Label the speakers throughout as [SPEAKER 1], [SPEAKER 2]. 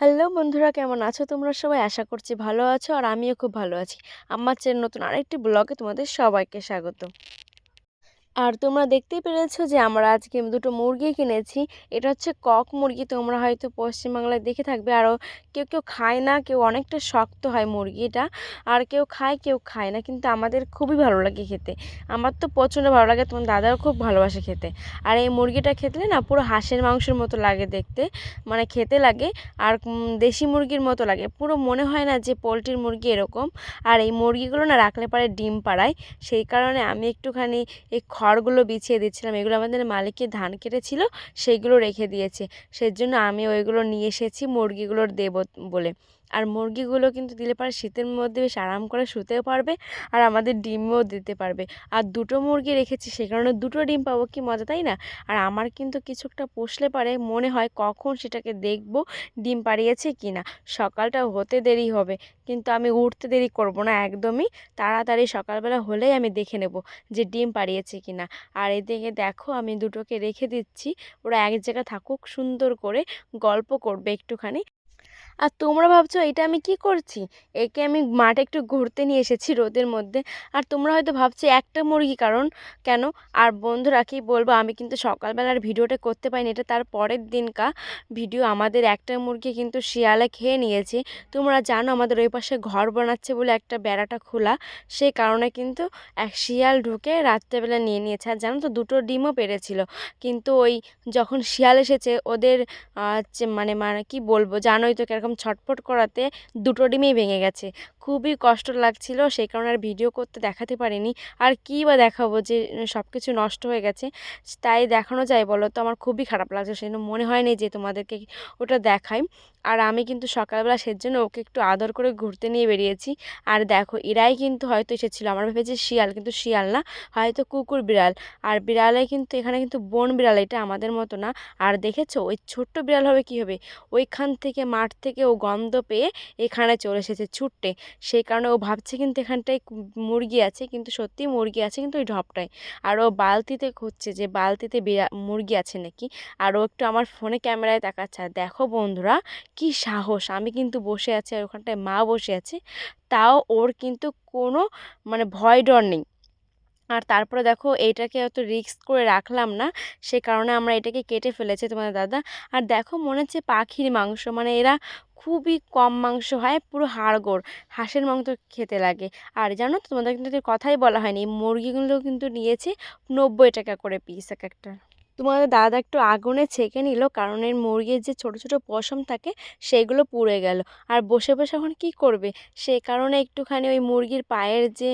[SPEAKER 1] Hello বন্ধুরা, কেমন আছো? তোমরা সবাই আশা করছি ভালো আছো আর আমিও খুব ভালো আছি। আমার চেয়ে নতুন আরেকটি ব্লগে তোমাদের সবাইকে স্বাগত আর তোমরা দেখতেই পেরেছ যে আমরা আজকে দুটো মুরগি কিনেছি। এটা হচ্ছে কক মুরগি, তোমরা হয়তো পশ্চিমবাংলায় দেখে থাকবে। আরও কেউ কেউ খায় না, কেউ অনেকটা শক্ত হয় মুরগিটা, আর কেউ খায় কেউ খায় না। কিন্তু আমাদের খুবই ভালো লাগে খেতে। আমার তো প্রচণ্ড ভালো লাগে, তোমার দাদাও খুব ভালোবাসে খেতে। আর এই মুরগিটা খেতলে না পুরো হাঁসের মাংসের মতো লাগে দেখতে মানে খেতে লাগে। আর দেশি মুরগির মতো লাগে। পুরো মনে হয় না যে পোলট্রির মুরগি এরকম। আর এই মুরগিগুলো না রাখলে পারে ডিম পাড়ায়। সেই কারণে আমি একটুখানি এই খড়গুলো বিছিয়ে দিচ্ছিলাম। এগুলো আমাদের মালিকে ধান কেটেছিল, সেইগুলো রেখে দিয়েছে। সেজন্য আমি ওইগুলো নিয়ে এসেছি মুরগিগুলোর দেবো বলে। আর মুরগিগুলো কিন্তু দিলে পারে শীতের মধ্যে বেশ আরাম করে শুতেও পারবে আর আমাদের ডিমও দিতে পারবে। আর দুটো মুরগি রেখেছি, সে কারণে দুটো ডিম পাবো কি মজা, তাই না? আর আমার কিন্তু কিছু একটা পুষলে পারে, মনে হয় কখন সেটাকে দেখব ডিম পাড়িয়েছে কি না। সকালটা হতে দেরি হবে, কিন্তু আমি উঠতে দেরি করব না একদমই। তাড়াতাড়ি সকালবেলা হলেই আমি দেখে নেব যে ডিম পাড়িয়েছে কি না। আর এদিকে দেখো আমি দুটোকে রেখে দিচ্ছি, ওরা এক জায়গায় থাকুক, সুন্দর করে গল্প করবে একটুখানি। আর তোমরা ভাবছ এটা আমি কি করছি? একে আমি মাঠে একটু ঘুরতে নিয়ে এসেছি রোদের মধ্যে। আর তোমরা হয়তো ভাবছ একটা মুরগি কারণ, কেন? আর বন্ধুরা কি বলব, আমি কিন্তু সকালবেলার ভিডিওটা করতে পারিনি, এটা তার পরের দিনকা ভিডিও। আমাদের একটা মুরগি কিন্তু শিয়ালে খেয়ে নিয়েছে। তোমরা জানো আমাদের ওই পাশে ঘর বানাচ্ছে বলে একটা বেড়াটা খোলা। সেই কারণে কিন্তু এক শিয়াল ঢুকে রাত্রেবেলা নিয়ে নিয়েছে। আর জানো তো, দুটো ডিমও পেরেছিল। কিন্তু ওই যখন শিয়াল এসেছে, ওদের মানে মানে কি বলব, জানোই তো কীরকম এরকম ছটফট করাতে দুটো ডিমই ভেঙে গেছে। খুবই কষ্ট লাগছিল, সেই কারণে আর ভিডিও করতে দেখাতে পারিনি। আর কী বা দেখাবো যে সব কিছু নষ্ট হয়ে গেছে। তাই দেখানো যায় বলো তো, আমার খুবই খারাপ লাগছে। সেই জন্য মনে হয়নি যে, তোমাদেরকে ওটা দেখাই। আর আমি কিন্তু সকালবেলা সের জন্য ওকে একটু আদর করে ঘুরতে নিয়ে বেরিয়েছি। আর দেখো এরাই কিন্তু হয়তো এসেছিল। আমার ভেবেছি শিয়াল, কিন্তু শিয়াল না, হয়তো কুকুর বিড়াল। আর বিড়ালে কিন্তু, এখানে কিন্তু বন বিড়াল, এটা আমাদের মতো না। আর দেখেছ, ওই ছোট্ট বিড়াল হবে কী হবে? ওইখান থেকে মাঠ থেকে ও গন্ধ পেয়ে এখানে চলে এসেছে ছুট্টে সেই কারণে ও ভাবছে কিন্তু এখানটায় মুরগি আছে, কিন্তু সত্যিই মুরগি আছে কিন্তু ওই ঢপটায়। আর ও বালতিতে খুঁজছে যে বালতিতে বিড়া, মুরগি আছে নাকি। আর ও একটু আমার ফোনে ক্যামেরায় তাকাচ্ছে। আর দেখো বন্ধুরা, কি সাহস! আমি কিন্তু বসে আছি আর ওখানটায় মা বসে আছে। তাও ওর কিন্তু কোনো মানে ভয় ডর নেই। আর তারপরে দেখো এইটাকে অত রিস্ক করে রাখলাম না। সে কারণে আমরা এটাকে কেটে ফেলেছে তোমাদের দাদা। আর দেখো মনে হচ্ছে পাখির মাংস। মানে এরা খুবই কম মাংস হয়, পুরো হাড়গোড়। হাঁসের মাংস খেতে লাগে। আর জানো তো তোমাদের কিন্তু কথাই বলা হয়নি, মুরগিগুলো কিন্তু নিয়েছে নব্বই টাকা করে পিস এক একটা। তোমাদের দাদা একটু আগুনে ছেঁকে নিল, কারণ এর মুরগির যে ছোট ছোট পশম থাকে সেগুলো পুড়ে গেল। আর বসে বসে এখন কী করবে? সে কারণে একটুখানি ওই মুরগির পায়ের যে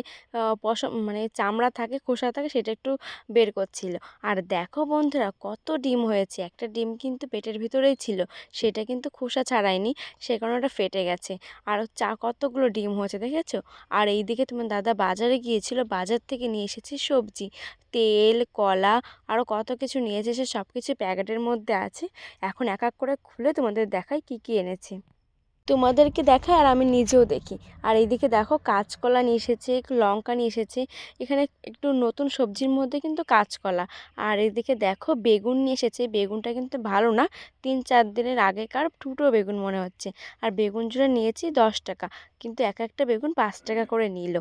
[SPEAKER 1] পশম মানে চামড়া থাকে, খোসা থাকে, সেটা একটু বের করছিল। আর দেখো বন্ধুরা, কত ডিম হয়েছে। একটা ডিম কিন্তু পেটের ভিতরেই ছিল, সেটা কিন্তু খোসা ছাড়ায়নি, সে কারণে ওটা ফেটে গেছে। আর চা, কতগুলো ডিম হয়েছে, দেখেছ? আর এই দিকে তোমার দাদা বাজারে গিয়েছিল, বাজার থেকে নিয়ে এসেছে সবজি। তেল, কলা আরও কত কিছু নিয়েছে সে সব কিছু প্যাকেটের মধ্যে আছে। এখন এক এক করে খুলে তোমাদের দেখাই কী কী এনেছে। তোমাদেরকে দেখায় আর আমি নিজেও দেখি। আর এইদিকে দেখো কাঁচকলা নিয়ে এসেছে, লঙ্কা নিয়ে এসেছে, এখানে একটু নতুন সবজির মধ্যে কিন্তু কাঁচকলা। আর এদিকে দেখো বেগুন নিয়ে এসেছে, বেগুনটা কিন্তু ভালো না। তিন চার দিনের আগেকার টুটো বেগুন মনে হচ্ছে। আর বেগুন জুড়ে নিয়েছি দশ টাকা। কিন্তু এক একটা বেগুন পাঁচ টাকা করে নিল।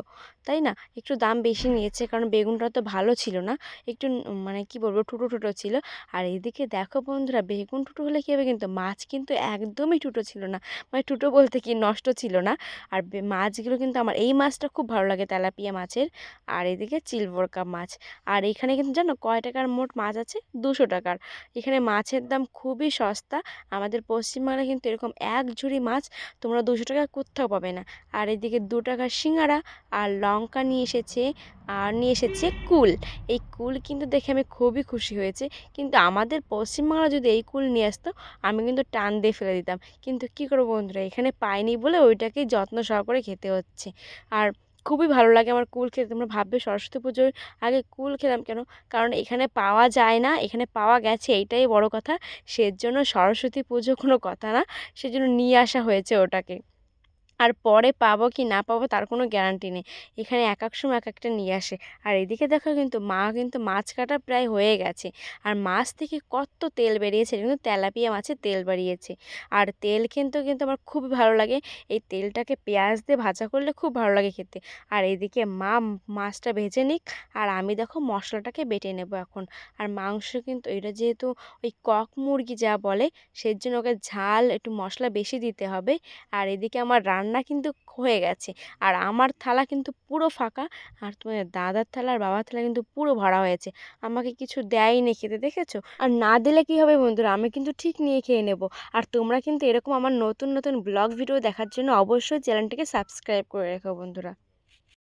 [SPEAKER 1] তাই না? একটু দাম বেশি নিয়েছে কারণ বেগুনটা তো ভালো ছিল না। একটু মানে কি বলব, টুটো টুটো ছিল। আর এদিকে দেখো বন্ধুরা, বেগুন টুটো হলে কী হবে কিন্তু মাছ কিন্তু একদমই টুটো ছিল না। মানে টুটো বলতে কি নষ্ট ছিল না। আর মাছগুলো কিন্তু আমার, এই মাছটা খুব ভালো লাগে তেলাপিয়া মাছের। আর এদিকে চিলবর কাপ মাছ। আর এখানে কিন্তু জানো কয় টাকার মোট মাছ আছে? দুশো টাকার। এখানে মাছের দাম খুবই সস্তা। আমাদের পশ্চিমবাংলায় কিন্তু এরকম এক ঝুড়ি মাছ তোমরা দুশো টাকা কোথাও পাবে না। আর এদিকে দু টাকার সিঙ্গারা আর লঙ্কা নিয়ে এসেছে, আর নিয়ে এসেছে কুল। এই কুল কিন্তু দেখে আমি খুবই খুশি হয়েছে। কিন্তু আমাদের পশ্চিমবাংলা যদি এই কুল নিয়ে আসতো, আমি কিন্তু টান দিয়ে ফেলে দিতাম। কিন্তু কী করব বন্ধুরা, এখানে পাইনি বলে ওইটাকেই যত্ন সহকারে খেতে হচ্ছে। আর খুবই ভালো লাগে আমার কুল খেতে। তোমরা ভাববে সরস্বতী পুজোর আগে কুল খেলাম কেন? কারণ এখানে পাওয়া যায় না, এখানে পাওয়া গেছে, এইটাই বড় কথা। সেজন্য সরস্বতী পুজো কোনো কথা না, সেজন্য নিয়ে আসা হয়েছে ওটাকে। আর পরে পাবো কি না পাবো তার কোনো গ্যারান্টি নেই। এখানে এক এক সময় এক একটা নিয়ে আসে। আর এদিকে দেখো কিন্তু মা কিন্তু মাছ কাটা প্রায় হয়ে গেছে। আর মাছ থেকে কত তেল বেরিয়েছে কিন্তু তেলাপিয়া মাছে তেল বেরিয়েছে। আর তেল কিন্তু কিন্তু আমার খুবই ভালো লাগে। এই তেলটাকে পেঁয়াজ দিয়ে ভাজা করলে খুব ভালো লাগে খেতে। আর এদিকে মা মাছটা ভেজে নিক। আর আমি দেখো মশলাটাকে বেটে নেব এখন। আর মাংস কিন্তু এটা যেহেতু ওই কক মুরগি যা বলে সেই জন্য ওকে ঝাল, একটু মশলা বেশি দিতে হবে। আর এদিকে আমার রান্না কিন্তু হয়ে গেছে। আর আমার থালা কিন্তু পুরো ফাঁকা। আর তোমাদের দাদার থালা আর বাবার থালা কিন্তু পুরো ভরা হয়েছে। আমাকে কিছু দেয়নি খেতে, দেখেছ? আর না দিলে কী হবে বন্ধুরা? আমি কিন্তু ঠিক নিয়ে খেয়ে নেব। আর তোমরা কিন্তু এরকম আমার নতুন নতুন ব্লগ ভিডিও দেখার জন্য অবশ্যই চ্যানেলটিকে সাবস্ক্রাইব করে রেখো বন্ধুরা।